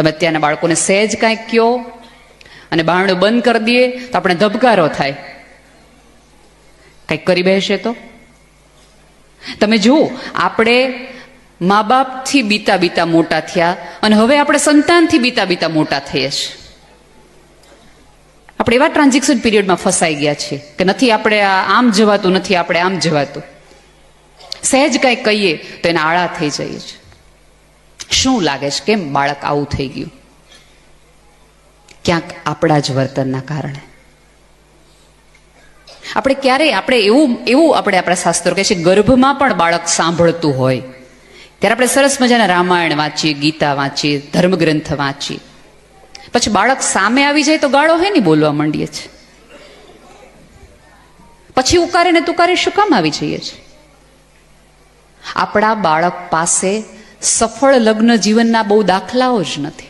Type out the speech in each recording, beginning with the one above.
તમે ત્યાંના બાળકોને સહેજ કાંઈક કયો અને બારણું બંધ કરી દઈએ તો આપણે ધબકારો થાય. કંઈક કરી બેસે તો? તમે જુઓ, આપણે મા બાપથી બીતા બીતા મોટા થયા અને હવે આપણે સંતાનથી બીતા બીતા મોટા થઈએ છીએ. આપણે એવા ટ્રાન્ઝેક્શન પીરિયડમાં ફસાઈ ગયા છીએ કે નથી આપણે આમ જવાતું, નથી આપણે આમ જવાતું. સહેજ કાંઈક કહીએ તો એના આળા થઈ જઈએ છે શું લાગે છે? કેમ બાળક આવું થઈ ગયું? ક્યાંક આપણા જ વર્તનના કારણે. આપણે ક્યારેય, આપણે એવું એવું આપણે આપણા શાસ્ત્રો કહે છે, ગર્ભમાં પણ બાળક સાંભળતું હોય. ત્યારે આપણે સરસ મજાના રામાયણ વાંચીએ, ગીતા વાંચીએ, ધર્મગ્રંથ વાંચીએ. પછી બાળક સામે આવી જાય તો ગાળો હે ને બોલવા માંડીએ છીએ પછી ઉકારે ને તુકારે શું કામ આવી જઈએ છીએ આપણા બાળક પાસે સફળ લગ્ન જીવનના બહુ દાખલાઓ જ નથી.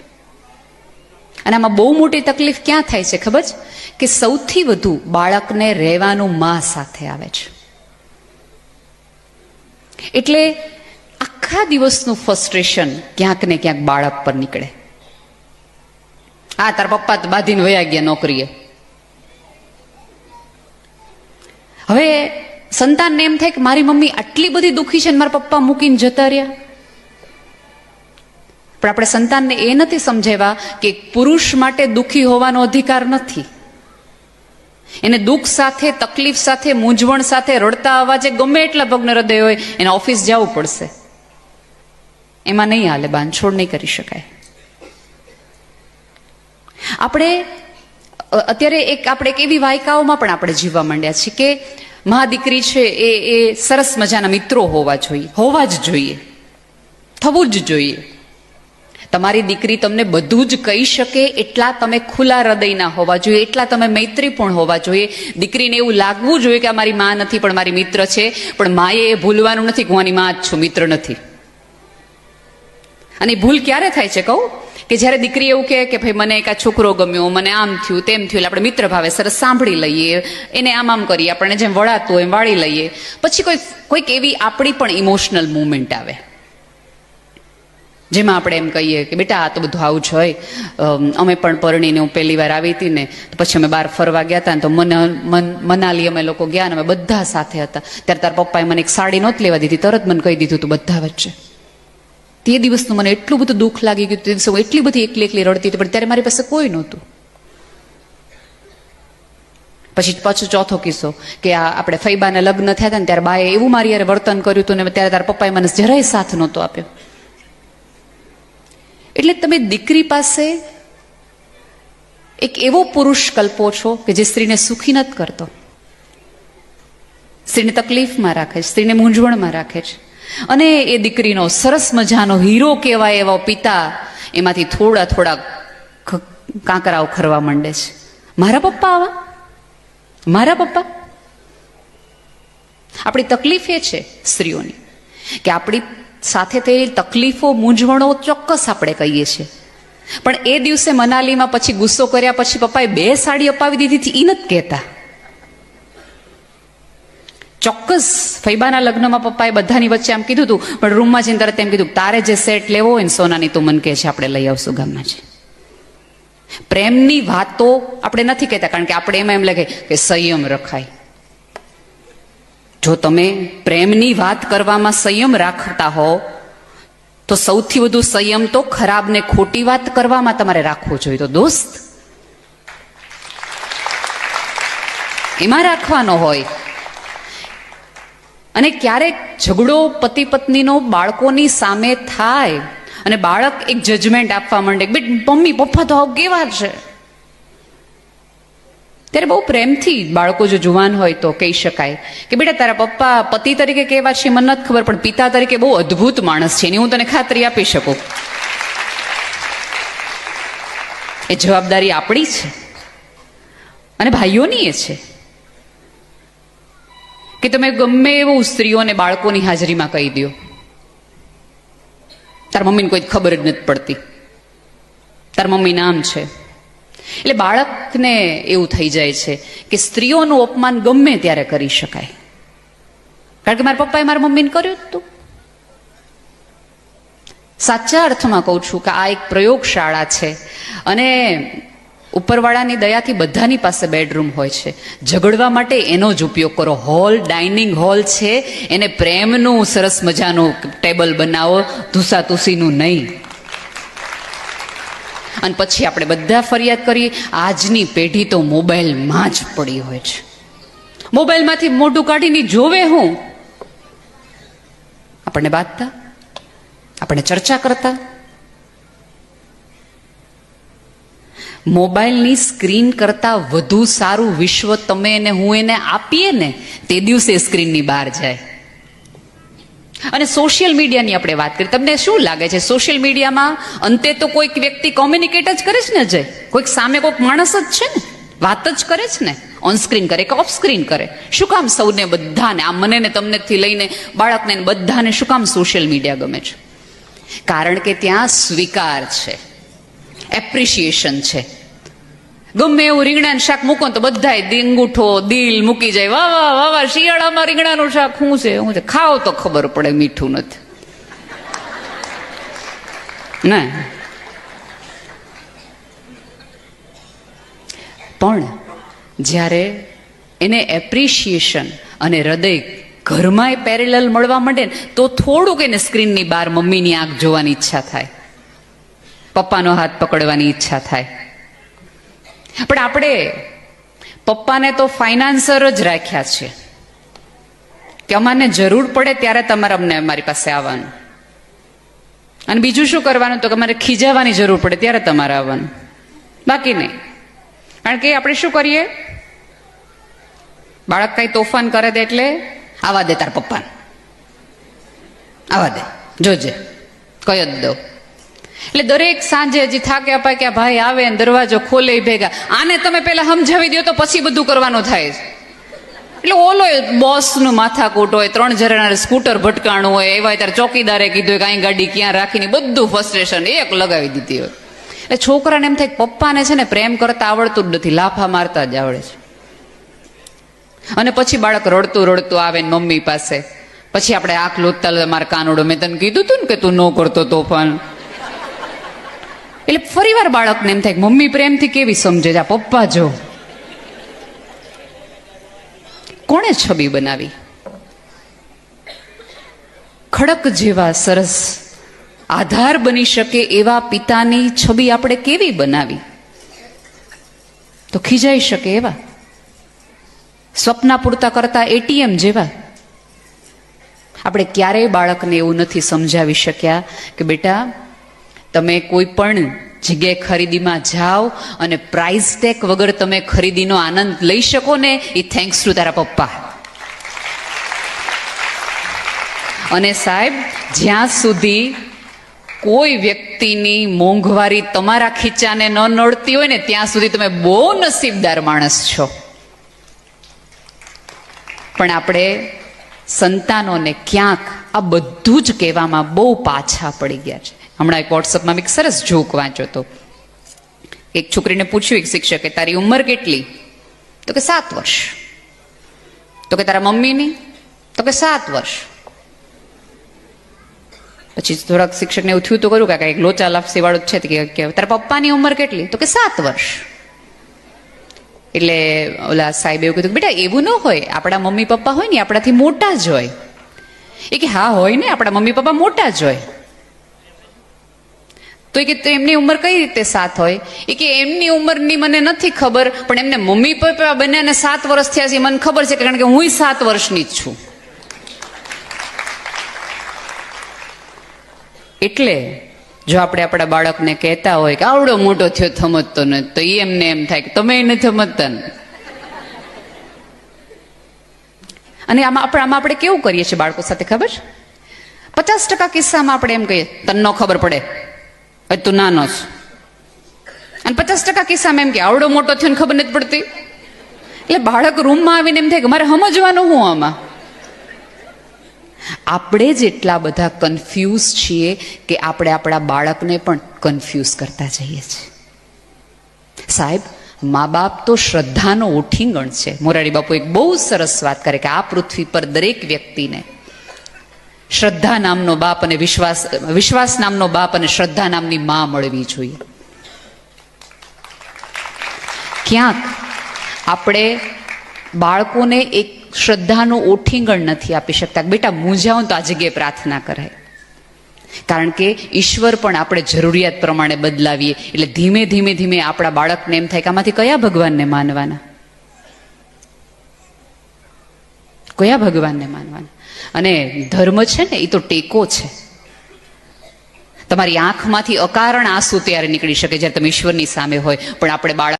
અને આમાં બહુ મોટી તકલીફ ક્યાં થાય છે ખબર છે? કે સૌથી વધુ બાળકને રહેવાનું મા સાથે આવે છે. એટલે આખા દિવસનું ફ્રસ્ટ્રેશન ક્યાંક ને ક્યાંક બાળક પર નીકળે. હા તાર પપ્પા તો બાંધીને વયા ગયા નોકરીએ. હવે સંતાનને એમ થાય કે મારી મમ્મી આટલી બધી દુઃખી છે ને મારા પપ્પા મૂકીને જતા રહ્યા. પણ આપણે સંતાનને એ નથી સમજાવ્યા કે પુરુષ માટે દુઃખી હોવાનો અધિકાર નથી. એને દુઃખ સાથે, તકલીફ સાથે, મૂંઝવણ સાથે રડતા અવાજે ગમે એટલા ભગ્ન હૃદય હોય, એને ઓફિસ જવું પડશે. એમાં નહીં હાલે, બાંધછોડ નહીં કરી શકાય. આપણે અત્યારે એક, આપણે એક એવી વાયકાઓમાં પણ આપણે જીવવા માંડ્યા છીએ કે મહાદીકરી છે એ એ સરસ મજાના મિત્રો હોવા જોઈએ, હોવા જ જોઈએ. થવું જ જોઈએ. તમારી દીકરી તમને બધું જ કહી શકે, એટલા તમે ખુલ્લા હૃદયના હોવા જોઈએ, એટલા તમે મૈત્રીપૂર્ણ હોવા જોઈએ. દીકરીને એવું લાગવું જોઈએ કે આ મારી માં નથી, પણ મારી મિત્ર છે. પણ માએ એ ભૂલવાનું નથી કે હું આની માં જ છું, મિત્ર નથી. અને ભૂલ ક્યારે થાય છે કહું? કે જ્યારે દીકરી એવું કહે કે ભાઈ, મને એક આ છોકરો ગમ્યો, મને આમ થયું, તેમ થયું, એટલે આપણે મિત્ર ભાવે સરસ સાંભળી લઈએ, એને આમ આમ કરીએ, આપણને જેમ વળાતું એમ વાળી લઈએ. પછી કોઈ, કોઈક એવી આપણી પણ ઇમોશનલ મુવમેન્ટ આવે. જેમાં આપણે એમ કહીએ કે બેટા આ તો બધું આવું જ હોય. અમે પણ પરણીને હું પહેલી વાર આવી હતી ને, તો પછી અમે બહાર ફરવા ગયા હતા ને તો મને, મન, મનાલી અમે લોકો ગયા ને અમે બધા સાથે હતા. ત્યારે તારા પપ્પાએ મને એક સાડી નહોતી લેવા દીધી, તરત મને કહી દીધું, તું બધા વચ્ચે. તે દિવસનું મને એટલું બધું દુઃખ લાગી ગયું, તે દિવસે હું એટલી બધી એકલી એકલી રડતી હતી, પણ ત્યારે મારી પાસે કોઈ નહોતું. પછી પાછો ચોથો કિસ્સો, કે આ આપણે ફૈબાના લગ્ન થયા હતા ને ત્યારે બાએ એવું મારી યારે વર્તન કર્યું હતું ને ત્યારે તારા પપ્પાએ મને જરાય સાથ નહોતો આપ્યો. એટલે તમે દીકરી પાસે એક એવો પુરુષ કલ્પો છો કે જે સ્ત્રીને સુખી નથી કરતો. સ્ત્રીને તકલીફમાં રાખે છે, સ્ત્રીને મૂંઝવણમાં રાખે છે. અને એ દીકરીનો સરસ મજાનો હીરો કહેવાય એવો પિતા એમાંથી થોડા થોડા કાંકરા કાંકરાઓ ખરવા માંડે છે. મારા પપ્પા આવા? મારા પપ્પા? આપણી તકલીફ એ છે સ્ત્રીઓની કે આપણી સાથે થયેલી તકલીફો, મૂંઝવણો ચોક્કસ આપણે કહીએ છીએ. પણ એ દિવસે મનાલીમાં પછી ગુસ્સો કર્યા પછી પપ્પાએ બે સાડી અપાવી દીધી હતી એ નથી કહેતા. ચોક્કસ ફૈબાના લગ્નમાં પપ્પાએ બધાની વચ્ચે આમ કીધું હતું પણ રૂમમાં જઈને તરત એમ કીધું, તારે જે સેટ લેવો હોય ને સોનાની તો મન કહે છે આપણે લઈ આવશું ગામમાં છે. પ્રેમની વાતો આપણે નથી કહેતા, કારણ કે આપણે એમાં એમ લાગે કે સંયમ રખાય. જો તમે પ્રેમની વાત કરવામાં સંયમ રાખતા હો, તો સૌથી વધુ સંયમ તો ખરાબ ને ખોટી વાત કરવામાં તમારે રાખવો જોઈએ. તો દોસ્ત, એમાં રાખવાનો હોય. અને ક્યારેક ઝઘડો પતિ પત્નીનો બાળકોની સામે થાય અને બાળક એક જજમેન્ટ આપવા માંડે બેટ મમ્મી, પપ્પા તો આવું કેવા છે? ત્યારે બહુ પ્રેમથી બાળકો જો જુવાન હોય તો કહી શકાય કે બેટા, તારા પપ્પા પતિ તરીકે કેવા છે મને નથી ખબર, પણ પિતા તરીકે બહુ અદ્ભુત માણસ છે એની હું તને ખાતરી આપી શકું. એ જવાબદારી આપણી છે અને ભાઈઓની એ છે કે તમે ગમે એવું સ્ત્રીઓને બાળકોની હાજરીમાં કહી દો તાર મમ્મીને કોઈ ખબર જ નથી પડતી. તાર મમ્મી નામ છે. એટલે બાળકને એવું થઈ જાય છે કે સ્ત્રીઓનું અપમાન ગમે ત્યારે કરી શકાય. કારણ કે મારા પપ્પાએ મારા મમ્મીને કર્યું હતું સાચા અર્થમાં કહું છું કે આ એક પ્રયોગશાળા છે. અને ઉપરવાળાની દયાથી બધાની પાસે બેડરૂમ હોય છે. ઝઘડવા માટે એનો જ ઉપયોગ કરો. હોલ, ડાઇનિંગ હોલ છે. એને પ્રેમનું, સરસ મજાનું ટેબલ બનાવો. ધુસાતુસીનું નહીં. અને પછી આપણે બધા ફરિયાદ કરીએ, આજની પેઢી તો મોબાઈલમાં જ પડી હોય છે. મોબાઈલમાંથી મોઢું કાઢીને જોવે હું. આપણને બાંધતા? આપણે ચર્ચા કરતા? મોબાઈલની સ્ક્રીન કરતા વધુ સારું વિશ્વ તમે એને હું એને આપીએ ને, તે દિવસે સ્ક્રીનની બહાર જાય. અને સોશિયલ મીડિયાની આપણે વાત કરીએ તમને શું લાગે છે? સોશિયલ મીડિયામાં અંતે તો કોઈક વ્યક્તિ કોમ્યુનિકેટ જ કરે છે ને જય કોઈક સામે કોઈક માણસ જ છે ને? વાત જ કરે છે ને? ઓન સ્ક્રીન કરે કે ઓફ સ્ક્રીન કરે? શું કામ સૌને બધાને આ મને ને તમને થી લઈને બાળકને બધાને શું કામ સોશિયલ મીડિયા ગમે છે? કારણ કે ત્યાં સ્વીકાર છે. એપ્રિશિએશન છે. ગમે એવું રીંગણાનું શાક મૂકો તો બધાય દીંગુઠો દિલ મૂકી જાય. વાહ વાહ વાહ વાહ, શિયાળામાં રીંગણાનું શાક શું છે? શું છે, ખાવ તો ખબર પડે મીઠું નથી. ના? પણ જ્યારે એને એપ્રિશિએશન અને હૃદય ઘરમાંય પેરેલલ મળવા માંડે ને, તો થોડુંક એને સ્ક્રીનની બહાર મમ્મીની આંખ જોવાની ઈચ્છા થાય. પપ્પાનો હાથ પકડવાની ઈચ્છા થાય. પણ આપણે પપ્પાને તો ફાઇનાન્સર જ રાખ્યા છે. કે અમારે જરૂર પડે ત્યારે તમારે અમને અમારી પાસે આવવાનું. અને બીજું શું કરવાનું? તો કે અમારે ખીજાવાની જરૂર પડે ત્યારે તમારે આવવાનું. બાકી નહીં. કારણ કે આપણે શું કરીએ? બાળક કઈ તોફાન કરે દે એટલે આવા દે તાર પપ્પાને. આવા દે. જોજે. કયો દો. એટલે દરેક સાંજે હજી થાક્યા કે ભાઈ આવે ને દરવાજો ખોલે ભેગા. આને તમે પેલા સમજાવી દો તો પછી બધું કરવાનું થાય એટલે ઓલો બોસનું માથાકૂટ હોય, ત્રણ જણા સ્કૂટર ભટકાણું હોય, એવા ત્યારે ચોકીદારે કીધું કે અહીં ગાડી ક્યાં રાખીને બધું ફ્રસ્ટ્રેશન એક લગાવી દીધી હોય. એટલે છોકરાને એમ થાય પપ્પાને છે ને પ્રેમ કરતા આવડતું જ નથી, લાફા મારતા જ આવડે છે. અને પછી બાળક રડતું રડતું આવે ને મમ્મી પાસે. પછી આપણે આંખ લોતતા મારા કાનોડો, મેં તને કીધું તું ને કે તું ન કરતો તોફાન. એટલે ફરી વાર બાળકને એમ થાય મમ્મી પ્રેમથી કેવી સમજે જા, પપ્પા જો. કોણે છબી બનાવી? ખડક જેવા સરસ આધાર બની શકે એવા પિતાની છબી આપણે કેવી બનાવી? તો ખીજાઈ શકે એવા. સ્વપ્ના પૂરતા કરતા એટીએમ જેવા. આપણે ક્યારેય બાળકને એવું નથી સમજાવી શક્યા કે બેટા તમે કોઈ પણ જગ્યાએ ખરીદીમાં જાઓ અને પ્રાઇઝ ટેગ વગર તમે ખરીદીનો આનંદ લઈ શકો ને, એ થેન્ક્સ ટુ તારા પપ્પા. અને સાહેબ, જ્યાં સુધી કોઈ વ્યક્તિની મોંઘવારી તમારા ખીચાને ન નડતી હોય ને, ત્યાં સુધી તમે બહુ નસીબદાર માણસ છો. પણ આપણે સંતાનોને ક્યાંક આ બધું જ કહેવામાં બહુ પાછા પડી ગયા છે. હમણાં એક વોટ્સઅપમાં એક સરસ જોક વાંચ્યો હતો. એક છોકરીને પૂછ્યું એક શિક્ષકે, તારી ઉંમર કેટલી? તો કે, સાત વર્ષ. તો કે, તારા મમ્મીની? તો કે, સાત વર્ષ. પછી થોડાક શિક્ષકને એવું થયું તો કરું કાકા એક લોચા લાપસી વાળું છે કે તારા પપ્પાની ઉંમર કેટલી? તો કે, સાત વર્ષ. એટલે ઓલા સાહેબ એવું કીધું બેટા, એવું ન હોય. આપણા મમ્મી પપ્પા હોય ને આપણાથી મોટા જ હોય. એ કે, હા, હોય ને. આપણા મમ્મી પપ્પા મોટા જ હોય. તો એ કે એમની ઉંમર કઈ રીતે સાત હોય? એ કે એમની ઉંમરની મને નથી ખબર, પણ એમને મમ્મી પપ્પા બંનેને સાત વર્ષ થયા છે મને ખબર છે, કારણ કે હું સાત વર્ષની જ છું. એટલે જો આપણે આપણા બાળકને કહેતા હોય કે આવડો મોટો થયો, થમતતો નથી, તો એ એમને એમ થાય કે તમે એને થમતતા અને આમાં આપણે આમાં આપણે કેવું કરીએ છીએ બાળકો સાથે ખબર? પચાસ ટકા કિસ્સામાં આપણે એમ કહીએ તને ખબર પડે. હજી નાનો છે અને પચાસ ટકા કિસ્સામાં એમ કે આવડો મોટો થયો ને ખબર નથી પડતી. એટલે બાળક રૂમમાં આવીને એમ થાય કે મારે સમજવાનું હું આમાં? આપણે જેટલા બધા કન્ફ્યુઝ છીએ કે આપણે આપણા બાળકને પણ કન્ફ્યુઝ કરતા જઈએ છીએ. સાહેબ મા બાપ તો શ્રદ્ધાનો ઓઠીંગણ છે. મોરારી બાપુ એક બહુ સરસ વાત કરે કે આ પૃથ્વી પર દરેક વ્યક્તિને શ્રદ્ધા નામનો બાપ અને વિશ્વાસ વિશ્વાસ નામનો બાપ અને શ્રદ્ધા નામની માં મળવી જોઈએ. ક્યાંક આપણે બાળકોને એક શ્રદ્ધાનું ઓઠીંગણ નથી આપી શકતા. બેટા, મૂંઝાઓ તો આ જગ્યાએ પ્રાર્થના કરાય. કારણ કે ઈશ્વર પણ આપણે જરૂરિયાત પ્રમાણે બદલાવીએ. એટલે ધીમે ધીમે ધીમે આપણા બાળકને એમ થાય કે આમાંથી કયા ભગવાનને માનવાના? કયા ભગવાનને માનવાના? અને ધર્મ છે ને, એ તો ટેકો છે. તમારી આંખમાંથી અકારણ આંસુ ત્યારે નીકળી શકે જ્યારે તમે ઈશ્વરની સામે હોય. પણ આપણે બાળક